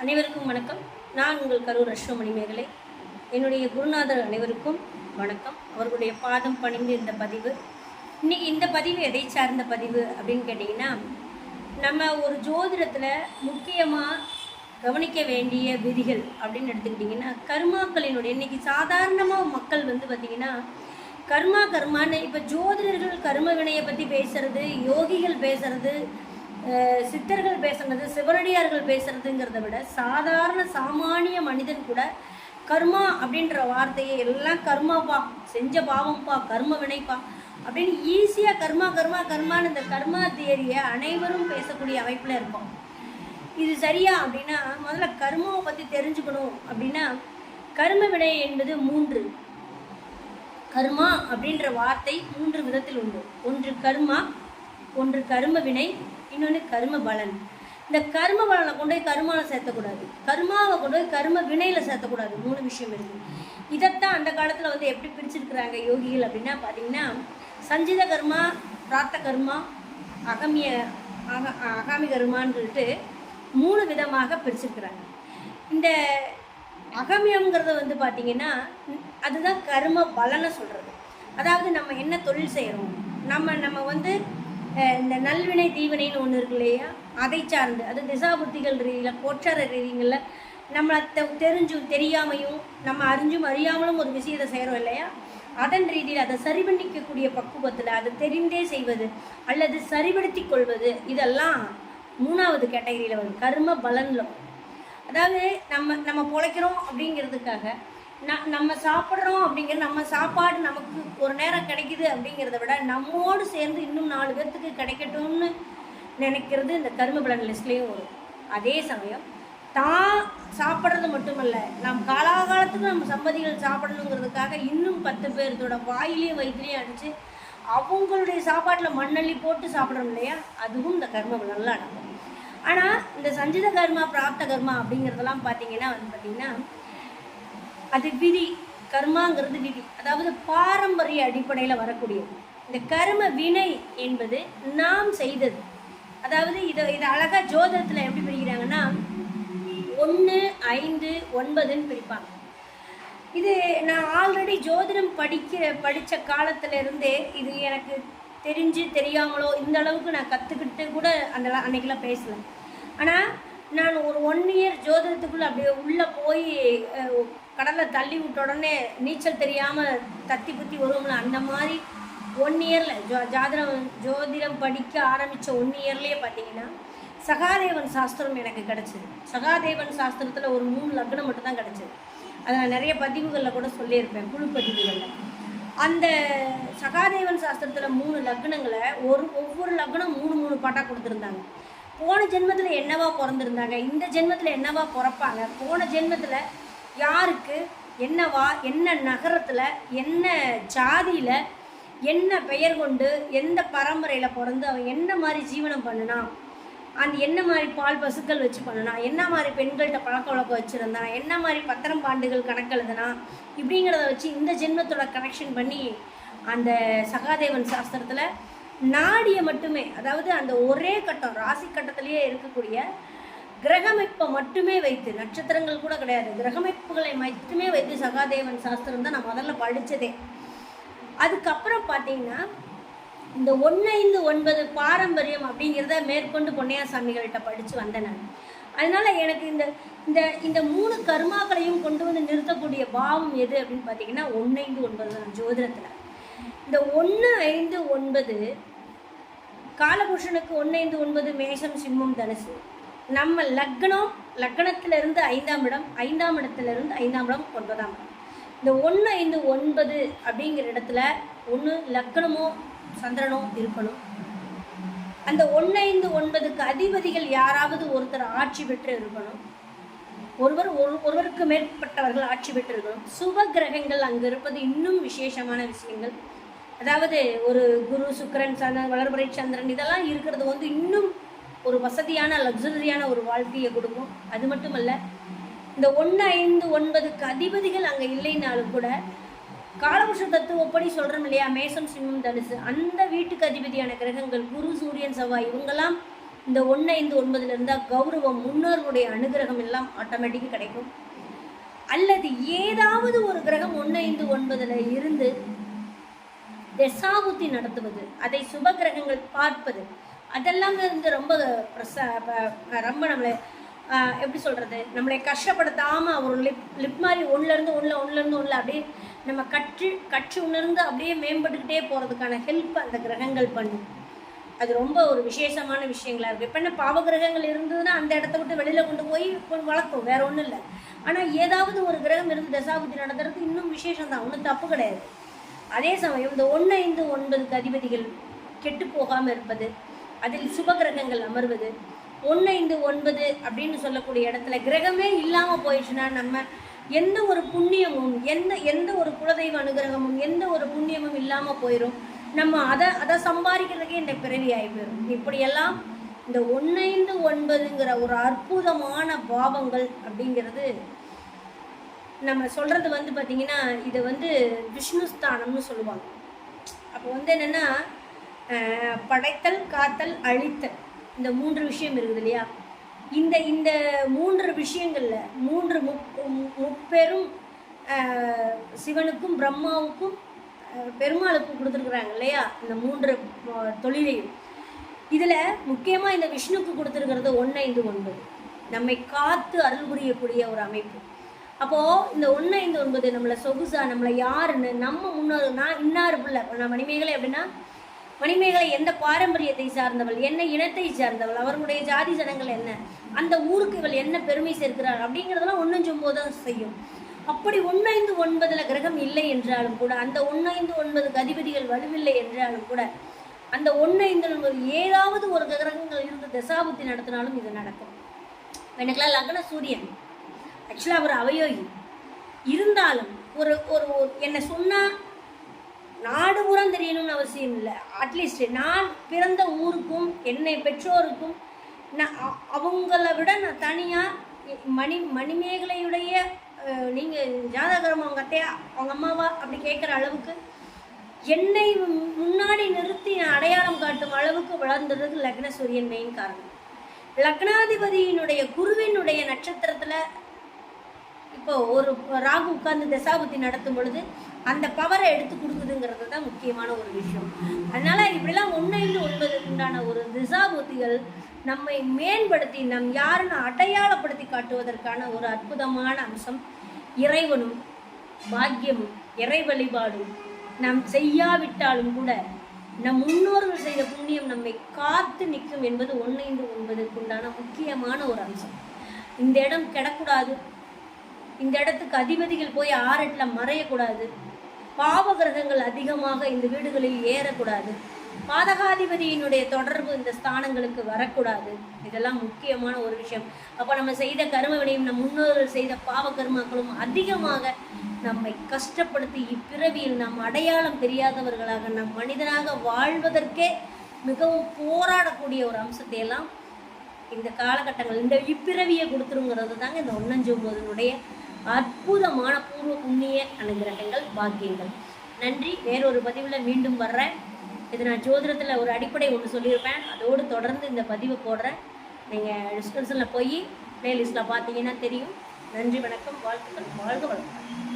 அனைவருக்கும் வணக்கம். நான் உங்கள் கரூர் அஸ்வமணி மேகலை. என்னுடைய குருநாதர் அனைவருக்கும் வணக்கம். அவர்களுடைய பாதம் பணிந்து இந்த பதிவு. இன்னைக்கு இந்த பதிவு எதை சார்ந்த பதிவு அப்படின்னு கேட்டிங்கன்னா நம்ம ஒரு ஜோதிடத்தில் முக்கியமாக கவனிக்க வேண்டிய விதிகள் அப்படின்னு எடுத்துக்கிட்டிங்கன்னா கர்மாக்களினுடைய இன்னைக்கு சாதாரணமாக மக்கள் வந்து பார்த்திங்கன்னா கர்மா கர்மான்னு இப்போ ஜோதிடர்கள் கர்ம வினையை பற்றி பேசுகிறது யோகிகள் பேசுகிறது சித்தர்கள் பேசுறது சிவனடியார்கள் பேசுறதுங்கிறத விட சாதாரண சாமானிய மனிதன் கூட கர்மா அப்படின்ற வார்த்தையை எல்லாம் கர்மாப்பா செஞ்ச பாவம்ப்பா கர்ம வினைப்பா அப்படின்னு ஈஸியாக கர்மா கர்மா கர்மான்னு இந்த கர்மா தியரியை அனைவரும் பேசக்கூடிய அமைப்பில் இருப்போம் இது சரியா அப்படின்னா முதல்ல கர்மாவை பற்றி தெரிஞ்சுக்கணும் அப்படின்னா கர்ம வினை என்பது மூன்று. கர்மா அப்படின்ற வார்த்தை மூன்று விதத்தில் உண்டு. ஒன்று கர்மா ஒன்று கர்ம வினை இன்னொன்று கர்ம பலன். இந்த கர்ம பலனை கொண்டு போய் கருமாவில் சேர்த்தக்கூடாது. கர்மாவை கொண்டு போய் கர்ம வினையில் சேர்த்தக்கூடாது. மூணு விஷயம் இருக்குது இதைத்தான் அந்த காலத்தில் வந்து எப்படி பிரிச்சிருக்கிறாங்க யோகிகள் அப்படின்னா பார்த்தீங்கன்னா சஞ்சித கர்மா பிராத்த கர்மா அகமிய அக அகாமி கர்மான்னு சொல்லிட்டு மூணு விதமாக பிரிச்சிருக்கிறாங்க. இந்த அகமியம்ங்கிறத வந்து பார்த்தீங்கன்னா அதுதான் கர்ம பலனை சொல்கிறது அதாவது நம்ம என்ன தொழில் செய்கிறோம் நம்ம நம்ம வந்து இந்த நல்வினை தீவினைன்னு ஒன்று இருக்கு இல்லையா? அதை சார்ந்து. அது திசாபுத்திகள் ரீதியில் கோச்சார ரீதிங்களில் நம்மளை தெ- தெரிஞ்சும் தெரியாமையும் நம்ம அறிஞ்சும் அறியாமலும் ஒரு விஷயத்தை செய்கிறோம் இல்லையா? அதன் ரீதியில் அதை சரி பண்ணிக்கக்கூடிய பக்குவத்தில் அதை தெரிந்தே செய்வது அல்லது சரிபடுத்தி கொள்வது இதெல்லாம் மூணாவது கேட்டகரியில் வரும். கர்ம பலனில் அதாவது நம்ம நம்ம பிழைக்கிறோம் அப்படிங்கிறதுக்காக நம்ம சாப்பிட்றோம் அப்படிங்கிற நம்ம சாப்பாடு நமக்கு ஒரு நேரம் கிடைக்குது அப்படிங்கிறத விட நம்மோடு சேர்ந்து இன்னும் நாலு பேர்த்துக்கு கிடைக்கட்டும்னு நினைக்கிறது இந்த கர்ம பலன் லிஸ்ட்லேயும் வரும். அதே சமயம் தான் சாப்பிட்றது மட்டுமல்ல நம் காலாகாலத்துக்கு நம்ம சம்பதிகள் சாப்பிடணுங்கிறதுக்காக இன்னும் பத்து பேர்த்தோட வாயிலையும் வயிற்றுலையும் அடித்து அவங்களுடைய சாப்பாட்டில் மண்ணள்ளி போட்டு சாப்பிட்றோம் இல்லையா? அதுவும் இந்த கர்ம பலனில் அடங்கும். ஆனால் இந்த சஞ்சித கர்மா பிராப்த கர்மா அப்படிங்கிறதெல்லாம் பார்த்தீங்கன்னா வந்து பார்த்தீங்கன்னா அது விதி கர்மாங்கிறது விதி. அதாவது பாரம்பரிய அடிப்படையில் வரக்கூடியது. இந்த கர்ம வினை என்பது நாம் செய்தது. அதாவது இதை இதை அழகாக ஜோதிடத்தில் எப்படி பிரிக்கிறாங்கன்னா ஒன்று ஐந்து ஒன்பதுன்னு பிரிப்பாங்க. இது நான் ஆல்ரெடி ஜோதிடம் படிக்கிற படித்த காலத்திலிருந்தே இது எனக்கு தெரிஞ்சு தெரியாமலோ இந்த அளவுக்கு நான் கற்றுக்கிட்டு கூட அந்த அன்னைக்கெல்லாம் பேசலை. ஆனால் நான் ஒரு ஒன் இயர் ஜோதிடத்துக்குள்ளே அப்படியே உள்ளே போய் கடலை தள்ளி விட்ட உடனே நீச்சல் தெரியாமல் தத்தி குத்தி வருவோம்ல அந்த மாதிரி ஒன் இயரில் ஜோ ஜாதிரம் ஜோதிடம் படிக்க ஆரம்பித்த ஒன் இயர்லேயே பார்த்தீங்கன்னா சகாதேவன் சாஸ்திரம் எனக்கு கிடச்சிது. சகாதேவன் சாஸ்திரத்தில் ஒரு மூணு லக்னம் மட்டும் தான் கிடச்சிது. அதை நான் நிறைய பதிவுகளில் கூட சொல்லியிருப்பேன் குழு பதிவுகளில். அந்த சகாதேவன் சாஸ்திரத்தில் மூணு லக்னங்களை ஒரு ஒவ்வொரு லக்னம் மூணு மூணு பாட்டாக கொடுத்துருந்தாங்க. போன ஜென்மத்தில் என்னவா பிறந்திருந்தாங்க? இந்த ஜென்மத்தில் என்னவா பிறப்பாங்க? போன ஜென்மத்தில் யாருக்கு என்னவா என்ன நகரத்தில் என்ன ஜாதியில் என்ன பெயர் கொண்டு எந்த பரம்பரையில் பிறந்து அவன் என்ன மாதிரி ஜீவனம் பண்ணினான் அந்த என்ன மாதிரி பால் பசுக்கள் வச்சு பண்ணனான் என்ன மாதிரி பெண்கள்கிட்ட பழக்க வழக்கம் வச்சுருந்தான் என்ன மாதிரி பத்திரம் பாண்டுகள் கணக்கு எழுதுனா இப்படிங்கிறத வச்சு இந்த ஜென்மத்தோட கனெக்ஷன் பண்ணி அந்த சகாதேவன் சாஸ்திரத்தில் நாடியை மட்டுமே அதாவது அந்த ஒரே கட்டம் ராசி கட்டத்திலேயே இருக்கக்கூடிய கிரகமைப்பை மட்டுமே வைத்து நட்சத்திரங்கள் கூட கிடையாது. கிரகமைப்புகளை மட்டுமே வைத்து சகாதேவன் சாஸ்திரம் தான் நான் முதல்ல படித்ததே அதுக்கப்புறம் பார்த்தீங்கன்னா இந்த ஒன்றைந்து ஒன்பது பாரம்பரியம் அப்படிங்கிறத மேற்கொண்டு பொன்னையா சாமிகள்கிட்ட படித்து வந்தேன் நான். அதனால் எனக்கு இந்த இந்த இந்த மூணு கர்மாக்களையும் கொண்டு வந்து நிறுத்தக்கூடிய பாவம் எது அப்படின்னு பார்த்தீங்கன்னா ஒன்னைந்து ஒன்பது தான் ஜோதிடத்தில். இந்த ஒன்று ஐந்து ஒன்பது காலபுருஷனுக்கு ஒன்று ஐந்து ஒன்பது மேஷம் சிம்மம் தனுசு. நம்ம லக்னம் லக்னத்திலிருந்து ஐந்தாம் இடம் ஐந்தாம் இடத்திலிருந்து ஐந்தாம் இடம் ஒன்பதாம் இடம். இந்த ஒன்று ஐந்து ஒன்பது அப்படிங்கிற இடத்துல ஒன்று லக்னமோ சந்திரனோ இருக்கணும். அந்த ஒன்று ஐந்து ஒன்பதுக்கு அதிபதிகள் யாராவது ஒருத்தர் ஆட்சி பெற்று இருக்கணும். ஒருவர் ஒரு ஒருவருக்கு மேற்பட்டவர்கள் ஆட்சி பெற்று இருக்கணும். சுப கிரகங்கள் அங்கு இருப்பது இன்னும் விசேஷமான விஷயங்கள். அதாவது ஒரு குரு சுக்கிரன் சந்திரன் வளர்பறை சந்திரன் இதெல்லாம் இருக்கிறது வந்து இன்னும் ஒரு வசதியான லக்ஸரியான ஒரு வாழ்க்கையை கொடுக்கும். அது மட்டுமல்ல இந்த ஒன்று ஐந்து ஒன்பதுக்கு அதிபதிகள் அங்கே இல்லைனாலும் கூட காலபுருஷ தத்துவப்படி சொல்கிறோம் இல்லையா? மேசம் சிம்மம் தனுசு. அந்த வீட்டுக்கு அதிபதியான கிரகங்கள் குரு சூரியன் செவ்வாய் இவங்கெல்லாம் இந்த ஒன்று ஐந்து ஒன்பதுல இருந்தால் கௌரவம் முன்னோர்களுடைய அனுகிரகம் எல்லாம் ஆட்டோமேட்டிக்காக கிடைக்கும். அல்லது ஏதாவது ஒரு கிரகம் ஒன்று ஐந்து ஒன்பதில் இருந்து தசாபுத்தி நடத்துவது அதை சுப கிரகங்கள் பார்ப்பது அதெல்லாம் வந்து ரொம்ப பிரச ரொம்ப நம்மளை எப்படி சொல்கிறது நம்மளை கஷ்டப்படுத்தாமல் ஒரு லிப் லிப் மாதிரி ஒன்றுலேருந்து ஒன்றில் ஒன்றுலேருந்து ஒன்றில் அப்படியே நம்ம கற்று கற்று உணர்ந்து அப்படியே மேம்பட்டுக்கிட்டே போகிறதுக்கான ஹெல்ப் அந்த கிரகங்கள் பண்ணும். அது ரொம்ப ஒரு விசேஷமான விஷயங்களா இருக்குது இப்போ என்ன பாவ கிரகங்கள் இருந்ததுன்னா அந்த இடத்த விட்டு வெளியில் கொண்டு போய் கொஞ்சம் வளர்க்கும் வேறு ஒன்றும் இல்லை. ஆனால் ஏதாவது ஒரு கிரகம் இருந்து தசாபுத்தி நடத்துறது இன்னும் விசேஷம் தான் ஒன்றும் தப்பு கிடையாது. அதே சமயம் இந்த ஒன்று ஐந்து ஒன்பதுக்கு அதிபதிகள் கெட்டு போகாமல் இருப்பது அதில் சுப கிரகங்கள் அமர்வது ஒன்று ஐந்து ஒன்பது அப்படின்னு சொல்லக்கூடிய இடத்துல கிரகமே இல்லாமல் போயிடுச்சுன்னா நம்ம எந்த ஒரு புண்ணியமும் எந்த எந்த ஒரு குலதெய்வ அனுகிரகமும் எந்த ஒரு புண்ணியமும் இல்லாமல் போயிடும் நம்ம அதை அதை சம்பாதிக்கிறதுக்கே இந்த பிறவி ஆகி போயிடும் இப்படியெல்லாம் இந்த ஒன்னைந்து ஒன்பதுங்கிற ஒரு அற்புதமான பாவங்கள் அப்படிங்கிறது நம்ம சொல்கிறது வந்து பார்த்திங்கன்னா இதை வந்து விஷ்ணு ஸ்தானம்னு சொல்லுவாங்க. அப்போ வந்து என்னென்னா படைத்தல் காத்தல் அழித்தல். இந்த மூன்று விஷயம் இருக்குது இல்லையா? இந்த இந்த மூன்று விஷயங்களில் மூன்று முப் மு- முப்பெரும் சிவனுக்கும் பிரம்மாவுக்கும் பெருமாளுக்கும் கொடுத்துருக்குறாங்க இல்லையா? இந்த மூன்று தொழிலையும். இதில் முக்கியமாக இந்த விஷ்ணுக்கு கொடுத்துருக்கிறது ஒன்று ஐந்து ஒன்பது. நம்மை காத்து அருள் புரியக்கூடிய ஒரு அமைப்பு. அப்போது இந்த ஒன்று ஐந்து ஒன்பது நம்மளை சொகுசா நம்மளை யாருன்னு நம்ம முன்னோர் நான் இன்னார் பிள்ளை. நான் மணிமேகலை அப்படின்னா மணிமேகலை எந்த பாரம்பரியத்தை சார்ந்தவள் என்ன இனத்தை சார்ந்தவள் அவர்களுடைய ஜாதி ஜனங்கள் என்ன அந்த ஊருக்கு இவள் என்ன பெருமை சேர்க்கிறாள் அப்படிங்கிறதெல்லாம் ஒன்றும் தான் செய்யும். அப்படி ஒன்று ஐந்து ஒன்பதில் கிரகம் இல்லை என்றாலும் கூட அந்த ஒன்று ஐந்து ஒன்பது கதிபதிகள் வலுவில்லை என்றாலும் கூட அந்த ஒன்று ஐந்து ஒன்பது ஏதாவது ஒரு கிரகங்கள் இருந்து தசாபுத்தி நடத்தினாலும் இது நடக்கும். எனக்குலாம் லக்ன சூரியன். ஆக்சுவலாக அவர் அவயோகி. இருந்தாலும் ஒரு ஒரு என்னை சொன்னால் நாடு பூரம் தெரியணும்னு அவசியம் இல்லை. அட்லீஸ்ட் நான் பிறந்த ஊருக்கும் என்னை பெற்றோருக்கும் நான் அவங்கள விட நான் தனியாக மணி மணிமேகலையுடைய நீங்கள் ஜாதகரம் அவங்க அத்தையா அவங்க அம்மாவா அப்படி கேட்குற அளவுக்கு என்னை முன்னாடி நிறுத்தி நான் அடையாளம் காட்டும் அளவுக்கு வளர்ந்ததுக்கு லக்ன சூரியன் மெயின் காரணம். லக்னாதிபதியினுடைய குருவினுடைய நட்சத்திரத்தில் இப்போ ஒரு ராகு உட்கார்ந்து தசாபுத்தி நடத்தும் பொழுது அந்த பவரை எடுத்து கொடுக்குதுங்கிறது தான் முக்கியமான ஒரு விஷயம். அதனால இப்படிலாம் ஒன்றைந்து ஒன்பதுக்கு உண்டான ஒரு திசாபுத்திகள் நம்மை மேம்படுத்தி நம் யாருன்னு அடையாளப்படுத்தி காட்டுவதற்கான ஒரு அற்புதமான அம்சம் இறைவனும் பாக்கியமும் இறை வழிபாடும். நாம் செய்யாவிட்டாலும் கூட நம் முன்னோர்கள் செய்த புண்ணியம் நம்மை காத்து நிற்கும் என்பது ஒன்றைந்து ஒன்பதுக்கு உண்டான முக்கியமான ஒரு அம்சம். இந்த இடம் கிடக்கூடாது. இந்த இடத்துக்கு அதிபதிகள் போய் ஆறட்டில் மறையக்கூடாது. பாவ கிரகங்கள் அதிகமாக இந்த வீடுகளில் ஏறக்கூடாது. பாதகாதிபதியினுடைய தொடர்பு இந்த ஸ்தானங்களுக்கு வரக்கூடாது. இதெல்லாம் முக்கியமான ஒரு விஷயம். அப்போ நம்ம செய்த கர்ம வினையும் நம் முன்னோர்கள் செய்த பாவ கர்மாக்களும் அதிகமாக நம்மை கஷ்டப்படுத்தி இப்பிறவியில் நாம் அடையாளம் தெரியாதவர்களாக நம் மனிதனாக வாழ்வதற்கே மிகவும் போராடக்கூடிய ஒரு அம்சத்தை எல்லாம் இந்த காலகட்டங்கள் இந்த இப்பிறவியை கொடுத்துருங்கிறது தாங்க இந்த ஒன்னஞ்சொம்போதனுடைய அற்புதமான பூர்வ புண்ணிய அனுகிரகங்கள் பாக்கியங்கள். நன்றி. வேறொரு பதிவில் மீண்டும் வர்றேன். இது நான் ஜோதிடத்தில் ஒரு அடிப்படை ஒன்று சொல்லியிருப்பேன். அதோடு தொடர்ந்து இந்த பதிவை போடுறேன். நீங்கள் டிஸ்கிரிப்ஷனில் போய் ப்ளேலிஸ்ட்டில் பார்த்தீங்கன்னா தெரியும். நன்றி வணக்கம். வாழ்த்துக்கள். வாழ்க வளர்க்கலாம்